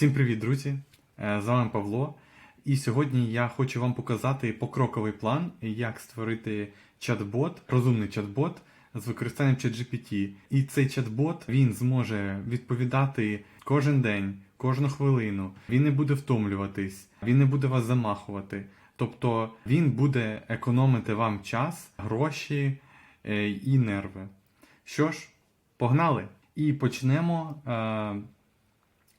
Всім привіт, друзі! Е, З вами Павло. І сьогодні я хочу вам показати покроковий план, як створити чат-бот, розумний чат-бот з використанням ChatGPT. І цей чат-бот він зможе відповідати кожен день, кожну хвилину. Він не буде втомлюватись, він не буде вас замахувати. Тобто він буде економити вам час, гроші е, і нерви. Що ж, погнали! І почнемо.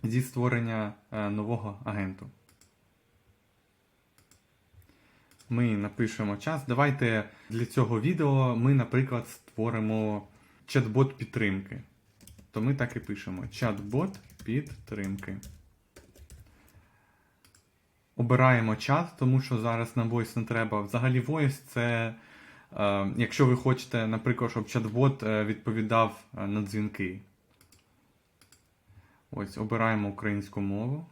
Зі створення е, нового агенту. Ми напишемо час. Давайте для цього відео ми, наприклад, створимо чат-бот підтримки. То ми так і пишемо: чат-бот підтримки. Обираємо чат, тому що зараз нам voice не треба. Взагалі, voice це, е, якщо ви хочете, наприклад, щоб чат-бот е, відповідав на дзвінки. Ось, обираємо українську мову.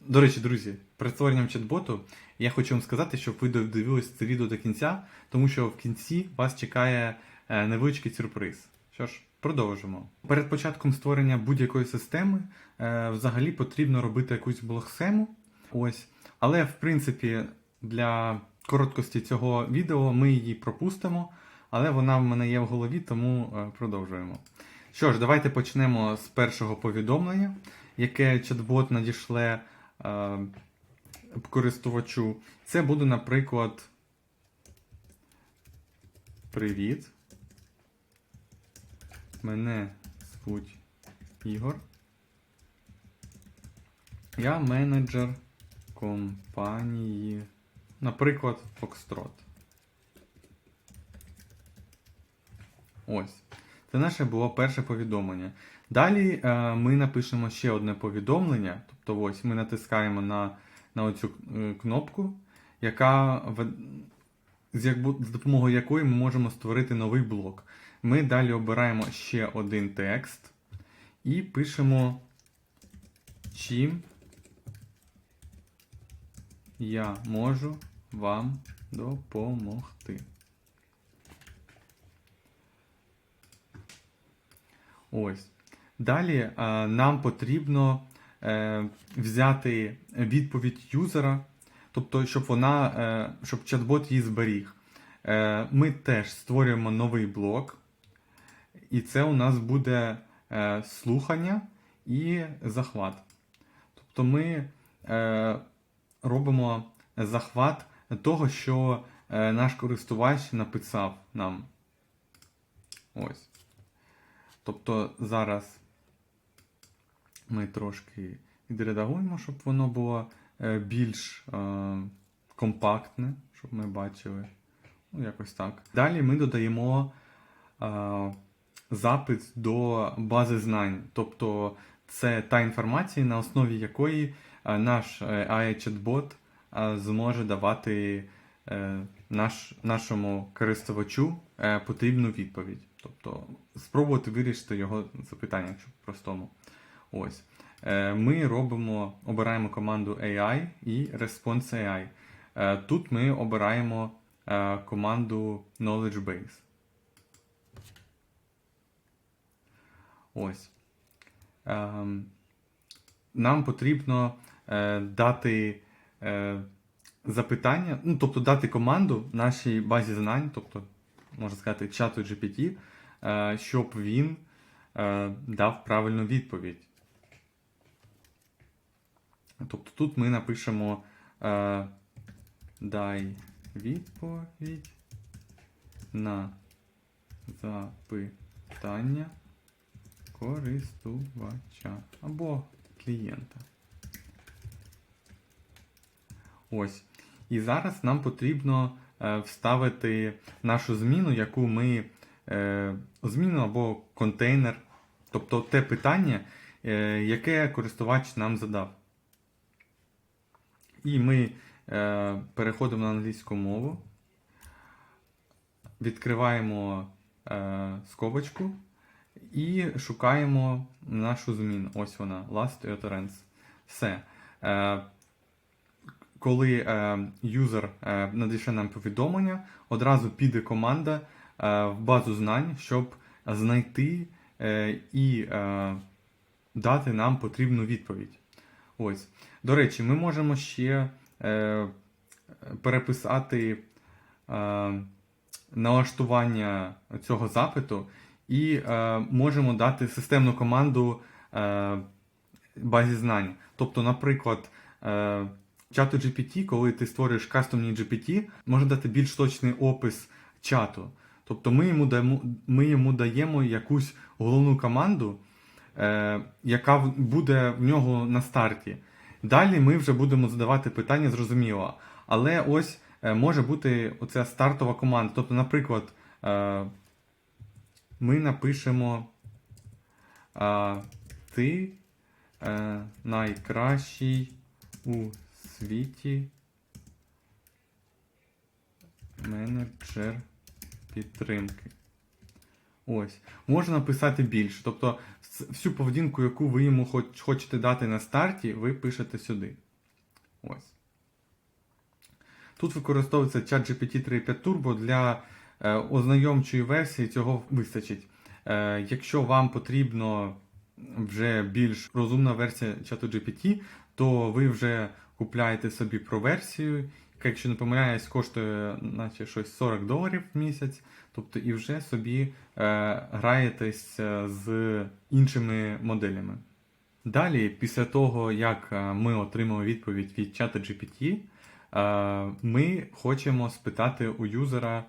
До речі, друзі, перед створенням чат-боту я хочу вам сказати, щоб ви додивились це відео до кінця, тому що в кінці вас чекає е, невеличкий сюрприз. Що ж, продовжимо. Перед початком створення будь-якої системи е, взагалі потрібно робити якусь блог-схему. Ось. Але, в принципі, для короткості цього відео ми її пропустимо, але вона в мене є в голові, тому е, продовжуємо. Що ж, давайте почнемо з першого повідомлення, яке чат-бот надішле е, користувачу. Це буде, наприклад, Привіт. Мене звуть Ігор. Я менеджер компанії, наприклад, Foxtrot. Ось. Це наше було перше повідомлення. Далі е, ми напишемо ще одне повідомлення. Тобто, ось ми натискаємо на, на оцю е, кнопку, яка з допомогою якої ми можемо створити новий блок. Ми далі обираємо ще один текст і пишемо, чим я можу вам допомогти. Ось. Далі е, нам потрібно е, взяти відповідь юзера, тобто, щоб вона, е, щоб чат-бот її зберіг. Ми теж створюємо новий блок, і це у нас буде слухання і захват. Тобто ми робимо захват того, що наш користувач написав нам. Ось. Тобто зараз ми трошки відредагуємо, щоб воно було е, більш е, компактне, щоб ми бачили. Ну, якось так. Далі ми додаємо е, запит до бази знань. Тобто це та інформація, на основі якої наш AI-чат-бот зможе давати наш, нашому користувачу потрібну відповідь. Тобто спробувати вирішити його запитання, якщо по-простому. Ось. Е, Ми робимо, обираємо команду AI і Response AI. Е, Тут ми обираємо е, команду Knowledge Base. Ось. Ем, Нам потрібно дати запитання, ну, тобто дати команду нашій базі знань, тобто, можна сказати, чату GPT, щоб він е, дав правильну відповідь. Тобто тут ми напишемо е, дай відповідь на запитання користувача або клієнта. Ось. І зараз нам потрібно е, вставити нашу зміну, яку ми е, зміну або контейнер, тобто те питання, е, яке користувач нам задав. І ми е, переходимо на англійську мову, відкриваємо е, скобочку і шукаємо нашу зміну. Ось вона, last utterance. Все. Е, коли е, юзер е, надішле нам повідомлення, одразу піде команда е, в базу знань, щоб знайти е, і е, дати нам потрібну відповідь. Ось. До речі, ми можемо ще е, переписати е, налаштування цього запиту і е, можемо дати системну команду е, базі знань. Тобто, наприклад, е, чату GPT, коли ти створюєш кастомні GPT, можна дати більш точний опис чату. Тобто ми йому даємо, ми йому даємо якусь головну команду, е, яка буде в нього на старті. Далі ми вже будемо задавати питання зрозуміло. Але ось е, може бути оця стартова команда. Тобто, наприклад, е, ми напишемо е, ти е, найкращий у світі менеджер підтримки. Ось. Можна написати більше. Тобто всю поведінку, яку ви йому хоч- хочете дати на старті, ви пишете сюди. Ось. Тут використовується чат GPT 3.5 Turbo для е, ознайомчої версії, цього вистачить. Е, якщо вам потрібно вже більш розумна версія чату GPT, то ви вже купляєте собі про версію, якщо не помиляюсь, коштує наче щось 40 доларів в місяць. Тобто і вже собі е, граєтесь е, з іншими моделями. Далі, після того, як е, ми отримали відповідь від чата GPT, е, ми хочемо спитати у юзера,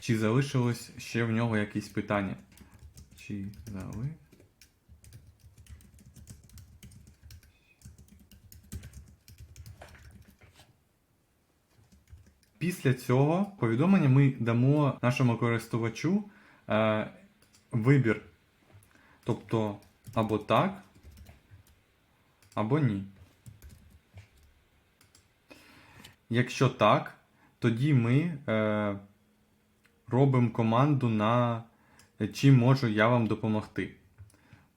чи залишилось ще в нього якісь питання. Чи зали... Після цього повідомлення ми дамо нашому користувачу е, вибір. Тобто або так, або ні. Якщо так, тоді ми е, робимо команду на е, чим можу я вам допомогти.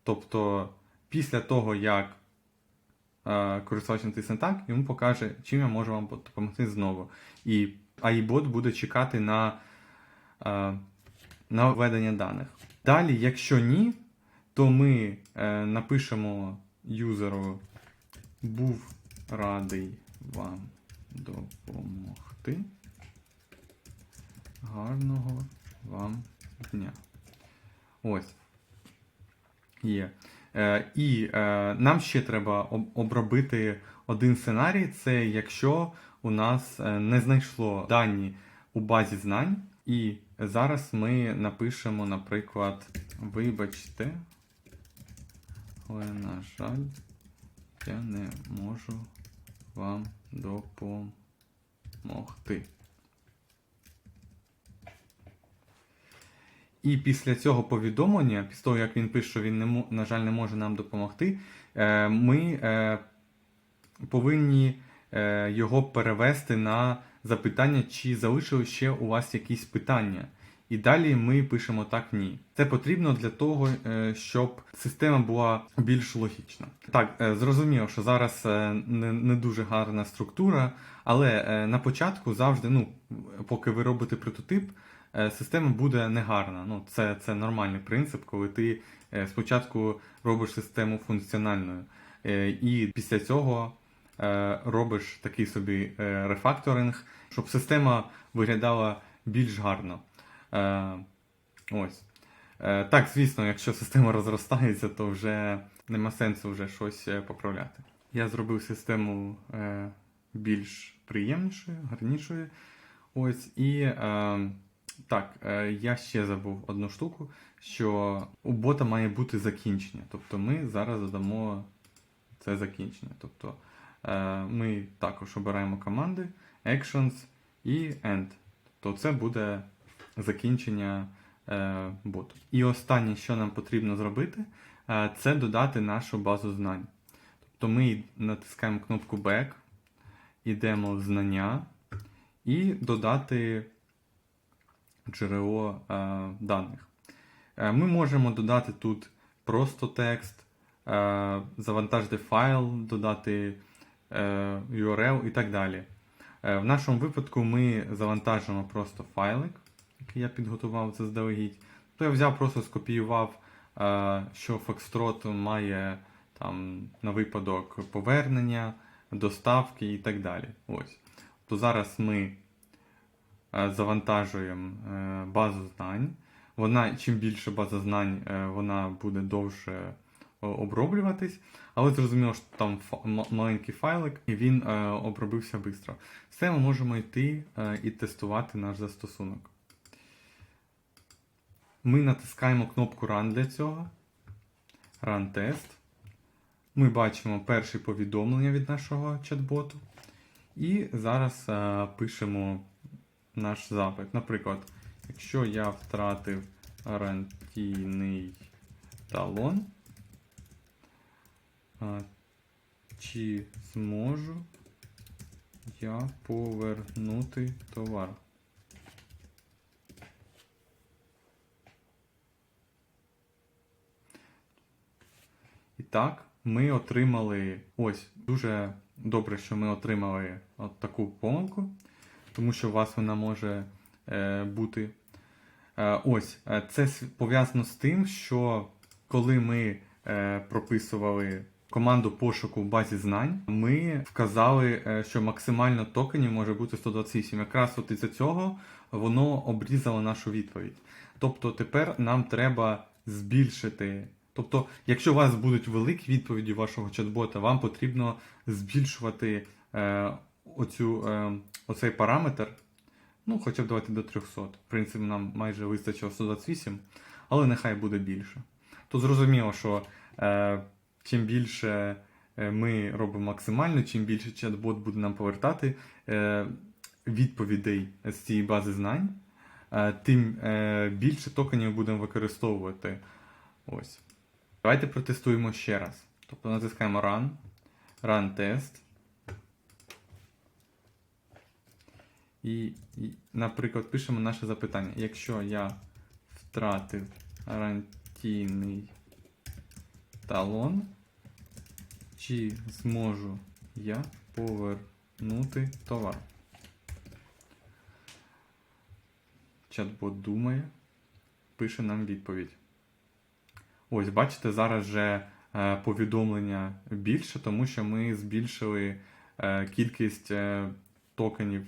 Тобто, після того, як користувач натисне так, йому покаже, чим я можу вам допомогти знову. І iBot буде чекати на, е, на введення даних. Далі, якщо ні, то ми е, напишемо юзеру був радий вам допомогти. Гарного вам дня. Ось. Є. Е, і е, нам ще треба обробити один сценарій. Це якщо у нас е, не знайшло дані у базі знань, і зараз ми напишемо, наприклад, вибачте, але, на жаль, я не можу вам допомогти. І після цього повідомлення, після того, як він пише, що він, не, на жаль, не може нам допомогти, е, ми е, повинні е, його перевести на запитання, чи залишили ще у вас якісь питання. І далі ми пишемо так ні. Це потрібно для того, щоб система була більш логічна. Так, зрозуміло, що зараз не, не дуже гарна структура, але на початку завжди, ну, поки ви робите прототип, система буде негарна. Ну, це, це нормальний принцип, коли ти е, спочатку робиш систему функціональною, е, і після цього е, робиш такий собі е, рефакторинг, щоб система виглядала більш гарно. Е, ось. Е, так, звісно, якщо система розростається, то вже нема сенсу вже щось е, поправляти. Я зробив систему е, більш приємнішою, гарнішою. Ось, і е, так, е, я ще забув одну штуку, що у бота має бути закінчення. Тобто ми зараз задамо це закінчення. Тобто е, ми також обираємо команди, actions і end. Тобто це буде закінчення е, боту. І останнє, що нам потрібно зробити, це додати нашу базу знань. Тобто ми натискаємо кнопку Back, йдемо в знання і додати джерело е, даних. Е, ми можемо додати тут просто текст, е, завантажити файл, додати е, URL і так далі. Е, В нашому випадку ми завантажимо просто файлик, який я підготував заздалегідь. То я взяв, просто скопіював е, що Foxtrot має там на випадок повернення, доставки і так далі. Ось. То зараз ми завантажуємо е, базу знань. Вона, чим більше база знань, е, вона буде довше оброблюватись, але зрозуміло, що там маленький файлик, і він е, обробився швидко. Все, ми можемо йти е, і тестувати наш застосунок. Ми натискаємо кнопку Run для цього. Run Test. Ми бачимо перші повідомлення від нашого чат-боту. І зараз е, пишемо наш запит. Наприклад, якщо я втратив гарантійний талон, чи зможу я повернути товар? І так, ми отримали ось дуже добре, що ми отримали от таку помилку, тому що у вас вона може е, бути. Е, ось е, це пов'язано з тим, що коли ми прописували команду пошуку в базі знань, ми вказали, що максимально токенів може бути 128. Якраз от із-за цього воно обрізало нашу відповідь. Тобто тепер нам треба збільшити. Тобто, якщо у вас будуть великі відповіді вашого чат-бота, вам потрібно збільшувати оцю, е, оцей параметр. Ну, хоча б давайте до 300. В принципі, нам майже вистачило 128, але нехай буде більше. То зрозуміло, що е, чим більше е, ми робимо максимально, чим більше чат-бот буде нам повертати е, відповідей з цієї бази знань, е, тим е, більше токенів будемо використовувати. Ось. Давайте протестуємо ще раз. Тобто натискаємо Run, Run Test. І, і, наприклад, пишемо наше запитання. Якщо я втратив гарантійний талон, чи зможу я повернути товар? Чат-бот думає, пише нам відповідь. Ось, бачите, зараз вже е, повідомлення більше, тому що ми збільшили е, кількість е, токенів,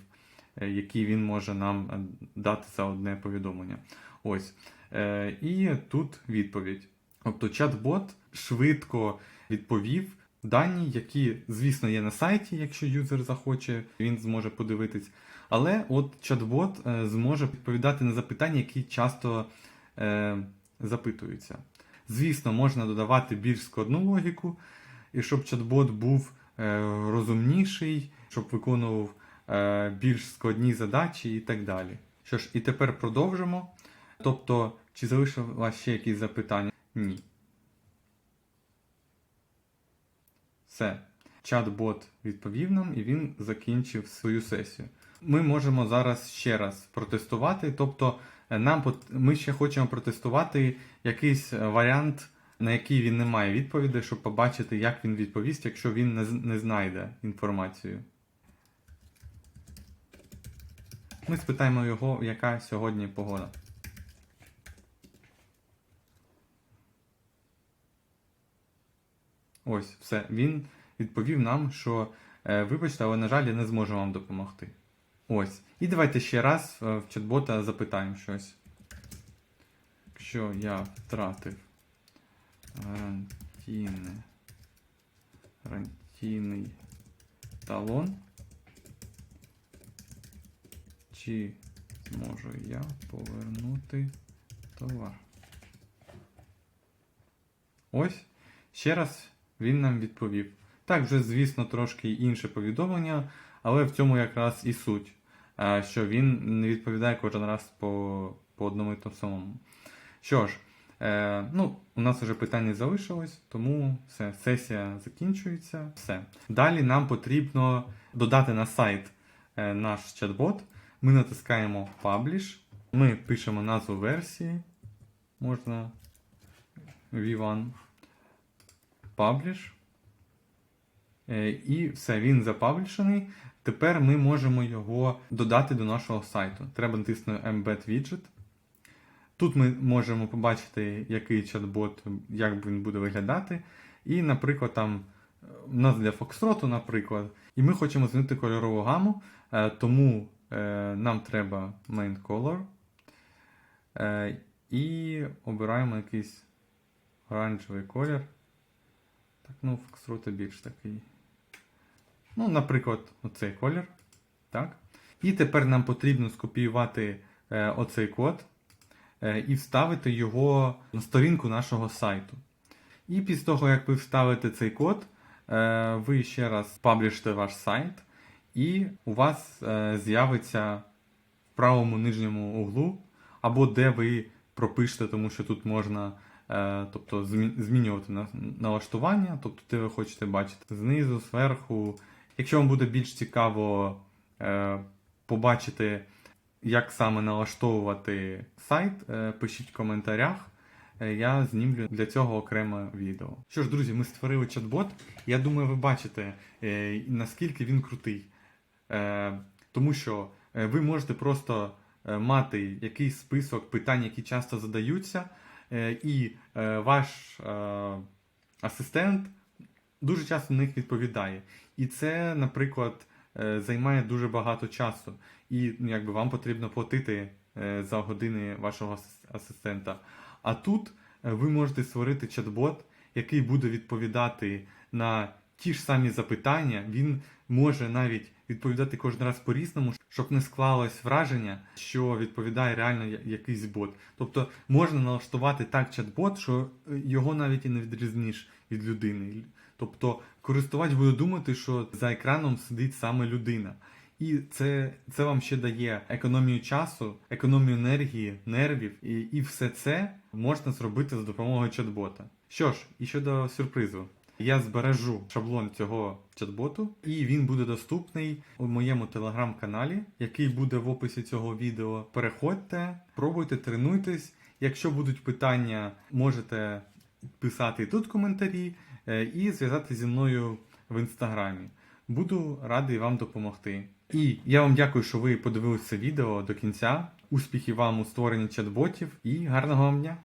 які він може нам е, дати за одне повідомлення. Ось. Е, і тут відповідь. Тобто чат-бот швидко відповів дані, які, звісно, є на сайті, якщо юзер захоче, він зможе подивитись. Але от чат-бот е, зможе відповідати на запитання, які часто е, запитуються. Звісно, можна додавати більш складну логіку, і щоб чат-бот був е, розумніший, щоб виконував е, більш складні задачі і так далі. Що ж, і тепер продовжимо. Тобто, чи залишилось ще якісь запитання? Ні. Все. Чат-бот відповів нам і він закінчив свою сесію. Ми можемо зараз ще раз протестувати. Тобто, е, нам ми ще хочемо протестувати якийсь е, варіант, на який він не має відповіді, щоб побачити, як він відповість, якщо він не знайде інформацію. Ми спитаємо його, яка сьогодні погода. Ось, все. Він відповів нам, що е, вибачте, але, на жаль, я не зможу вам допомогти. Ось. І давайте ще раз е, в чат-бота запитаємо щось. Якщо я втратив гарантійний талон, чи зможу я повернути товар? Ось. Ще раз він нам відповів. Так, вже, звісно, трошки інше повідомлення, але в цьому якраз і суть, е, що він не відповідає кожен раз по, по одному і тому самому. Що ж, е, ну, у нас вже питань не залишилось, тому все, сесія закінчується. Все. Далі нам потрібно додати на сайт е, наш чат-бот. Ми натискаємо Publish, ми пишемо назву версії. Можна V1 Publish. Е, І все, він запаблішений. Тепер ми можемо його додати до нашого сайту. Треба натиснути Embed Widget. Тут ми можемо побачити, який чат-бот, як він буде виглядати. І, наприклад, там у нас для Фокстроту, наприклад, і ми хочемо змінити кольорову гаму, е, тому нам треба main color. Е, і обираємо якийсь оранжевий колір. Так, ну, Фокстроту більш такий. Ну, наприклад, оцей колір. Так. І тепер нам потрібно скопіювати е, оцей код е, і вставити його на сторінку нашого сайту. І після того, як ви вставите цей код, е, ви ще раз паблішите ваш сайт, і у вас е, з'явиться в правому нижньому углу, або де ви пропишете, тому що тут можна е, тобто, змінювати налаштування, тобто де ви хочете бачити знизу, зверху. Якщо вам буде більш цікаво е, побачити, як саме налаштовувати сайт, пишіть в коментарях. Я знімлю для цього окреме відео. Що ж, друзі, ми створили чат-бот. Я думаю, ви бачите, наскільки він крутий. Е, Тому що е, ви можете просто е, мати якийсь список питань, які часто задаються, і ваш асистент дуже часто на них відповідає. І це, наприклад, займає дуже багато часу. І ну, якби вам потрібно платити за години вашого асистента. А тут ви можете створити чат-бот, який буде відповідати на ті ж самі запитання. Він може навіть відповідати кожен раз по-різному, щоб не склалось враження, що відповідає реально якийсь бот. Тобто можна налаштувати так чат-бот, що е, його навіть і не відрізниш від людини. Тобто користувач буде думати, що за екраном сидить саме людина. І це, це вам ще дає економію часу, економію енергії, нервів, і, і все це можна зробити за допомогою чат-бота. Що ж, і щодо сюрпризу, я збережу шаблон цього чат-боту, і він буде доступний у моєму телеграм-каналі, який буде в описі цього відео. Переходьте, пробуйте, тренуйтесь. Якщо будуть питання, можете писати тут коментарі е, і зв'язати зі мною в інстаграмі. Буду радий вам допомогти. І я вам дякую, що ви подивилися відео до кінця. Успіхів вам у створенні чат-ботів і гарного вам дня!